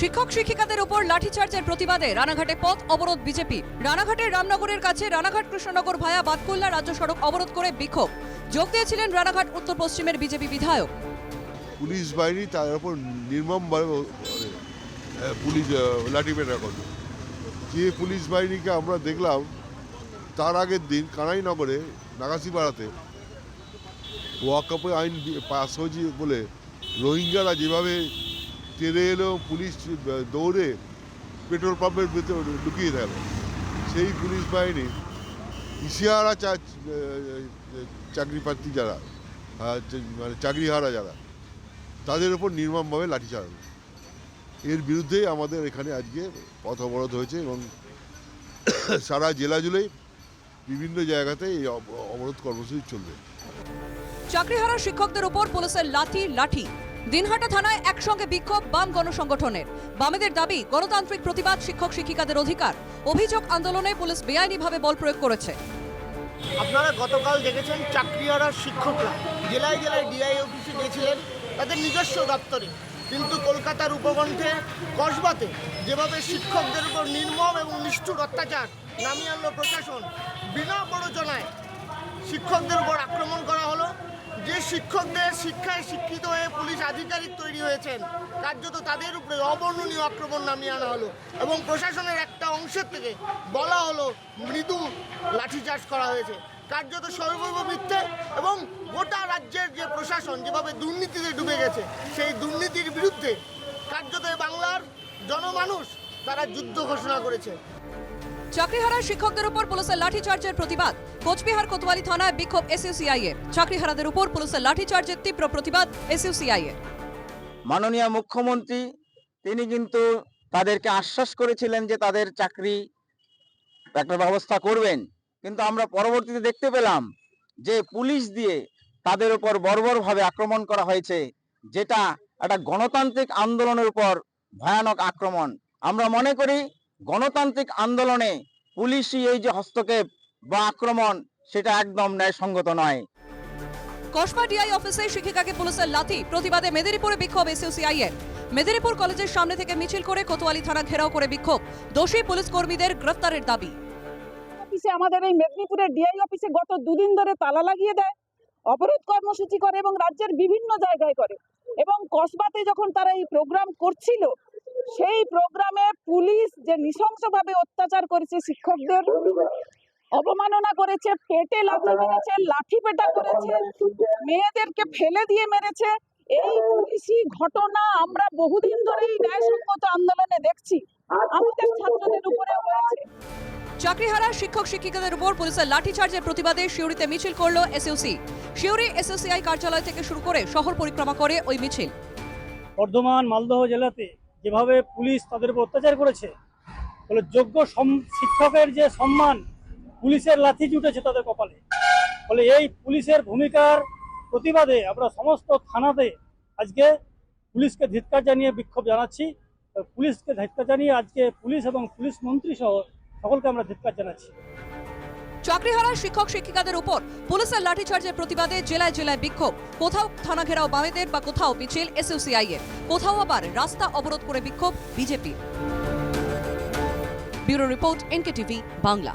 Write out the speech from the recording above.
শিক্ষক শিক্ষিকাদের উপর লাঠিচার্জের প্রতিবাদে রানাঘাটে পথ অবরোধ বিজেপি। রানাঘাটের রামনগরের কাছে রানাঘাট কৃষ্ণনগর ভায়া বাতকুল্লা রাজ্য সড়ক অবরোধ করে বিক্ষোভ। যোগ দিয়েছিলেন রানাঘাট উত্তর পশ্চিমের বিজেপি বিধায়ক। পুলিশ বাহিনী তার উপর নির্মমভাবে পুলিশ লাঠিপেটা করল। যে পুলিশ বাহিনীকে আমরা দেখলাম, তার আগের দিন কানাইনগরে নাগাসিপাড়াতে ওয়াকাপে আইন পাস হয়েছে বলে রোহিঙ্গারা যেভাবে তেরে এলো, পুলিশ দৌড়ে পেট্রোল পাম্পের ভেতর ঢুকিয়ে গেল সেই পুলিশ বাহিনী ইশিয়ারা চাকরি প্রার্থী যারা মানে চাকরিহারা যারা, তাদের উপর নির্মমভাবে লাঠি চালানো এর বিরুদ্ধেই আমাদের এখানে আজকে পথ অবরোধ হয়েছে এবং সারা জেলা জুড়েই বিভিন্ন জায়গাতে এই অবরোধ কর্মসূচি চলবে। চাকরিহারা শিক্ষকদের উপর পুলিশের লাঠি লাঠি দিনহাটা থানায় একসঙ্গে বিক্ষোভ বাম গণসংগঠনের। বামেদের দাবি, গণতান্ত্রিক প্রতিবাদ শিক্ষক শিক্ষিকাদের অধিকার। অভিযোগ আন্দোলনে পুলিশ বেআইনিভাবে বল প্রয়োগ করেছে। আপনারা গতকাল দেখেছেন চাকরিহারা শিক্ষকরা, জেলায় জেলায় ডিআই অফিসে গিয়েছিলেন, তাদের নিজস্ব দপ্তরে। কিন্তু কলকাতার উপকণ্ঠে কসবাতে যেভাবে শিক্ষকদের উপর নির্মম এবং নিষ্ঠুর অত্যাচার নামিয়ে আনলো প্রশাসন, বিনা প্ররোচনায় শিক্ষকদের উপর আক্রমণ করা যে শিক্ষকদের শিক্ষায় শিক্ষিত হয়ে পুলিশ আধিকারিক তৈরি হয়েছেন কার্যত তাদের উপরে অবর্ণনীয় আক্রমণ নামিয়ে আনা হলো এবং প্রশাসনের একটা অংশের থেকে বলা হলো মৃদু লাঠিচার্জ করা হয়েছে। কার্যত সর্বৈব মিথ্যে এবং গোটা রাজ্যের যে প্রশাসন যেভাবে দুর্নীতিতে ডুবে গেছে, সেই দুর্নীতির বিরুদ্ধে কার্যত বাংলার জনমানুষ তারা যুদ্ধ ঘোষণা করেছে। চাকরিহারা শিক্ষকদের উপর পুলিশের লাঠিচার্জের প্রতিবাদ। কোচবিহার কোতোয়ালি থানায় বিক্ষোভ এসইউসিআই এর চাকরিহারাদের উপর পুলিশের লাঠিচার্জের তীব্র প্রতিবাদ এসইউসিআই এর মাননীয় মুখ্যমন্ত্রী, তিনি কিন্তু তাদেরকে আশ্বাস করেছিলেন যে তাদের চাকরি একটা ব্যবস্থা করবেন। কিন্তু আমরা পরবর্তীতে দেখতে পেলাম যে পুলিশ দিয়ে তাদের উপর বর্বরভাবে আক্রমণ করা হয়েছে, যেটা একটা গণতান্ত্রিক আন্দোলনের উপর ভয়ানক আক্রমণ। আমরা মনে করি গণতান্ত্রিক আন্দোলনে পুলিশই এই যে হস্তক্ষেপ বা আক্রমণ সেটা একদম ন্যায়সঙ্গত নয়। কসবা ডিআই অফিসে শিক্ষিকাকে পুলিশের লাথি প্রতিবাদে মেদিনীপুরে বিক্ষোভ এসইউসিআই এর মেদিনীপুর কলেজের সামনে থেকে মিছিল করে কোতোয়ালি থানা ঘেরাও করে বিক্ষোভ। দোষী পুলিশ কর্মীদের গ্রেফতারের দাবি। অফিসে আমাদের এই মেদিনীপুরের ডিআই অফিসে গত দুদিন ধরে তালা লাগিয়ে দেয় অবরোধ কর্মসূচি করে এবং রাজ্যের বিভিন্ন জায়গায় করে। এবং কসবাতে যখন তারা এই প্রোগ্রাম করছিল সেই প্রোগ্রামে পুলিশ যে নৃশংসভাবে অত্যাচার করেছে শিক্ষকদের অবমাননা করেছে পেটে লাথি মেরেছে লাঠি পেটা করেছে মেয়েদেরকে ফেলে দিয়ে মেরেছে এই পুলিশি ঘটনা আমরা বহুদিন ধরেই ন্যায়সঙ্গত আন্দোলনে দেখছি। আমাদের ছাত্রদের উপরে হয়েছে চাকরিহারা শিক্ষক শিক্ষিকাদের উপর পুলিশের লাঠিচার্জের প্রতিবাদে শিউরিতে মিছিল করল এসইউসি। শিউরি এসএসসিআই কার্যালয় থেকে শুরু করে শহর পরিক্রমা করে ওই মিছিল। বর্ধমান মালদহ জেলাতে যেভাবে পুলিশ তাদের উপর অত্যাচার করেছে ফলে যোগ্য শিক্ষকের যে সম্মান পুলিশের লাথি জুটেছে তাদের কপালে ফলে এই পুলিশের ভূমিকার প্রতিবাদে আমরা সমস্ত থানাতে আজকে পুলিশকে ধিৎকার জানিয়ে বিক্ষোভ জানাচ্ছি। পুলিশকে ধিৎকার জানিয়ে আজকে পুলিশ এবং পুলিশ মন্ত্রী সহ সকলকে আমরা ধিৎকার জানাচ্ছি। চাকরিহারা শিক্ষক শিক্ষিকাদের উপর পুলিশের লাঠিচার্জের প্রতিবাদে জেলায় জেলায় বিক্ষোভ। কোথাও থানা ঘেরাও বামেদের বা কোথাও মিছিল, এসইউসিআই এর। কোথাও আবার রাস্তা অবরোধ করে বিক্ষোভ BJP bureau report NK TV Bangla.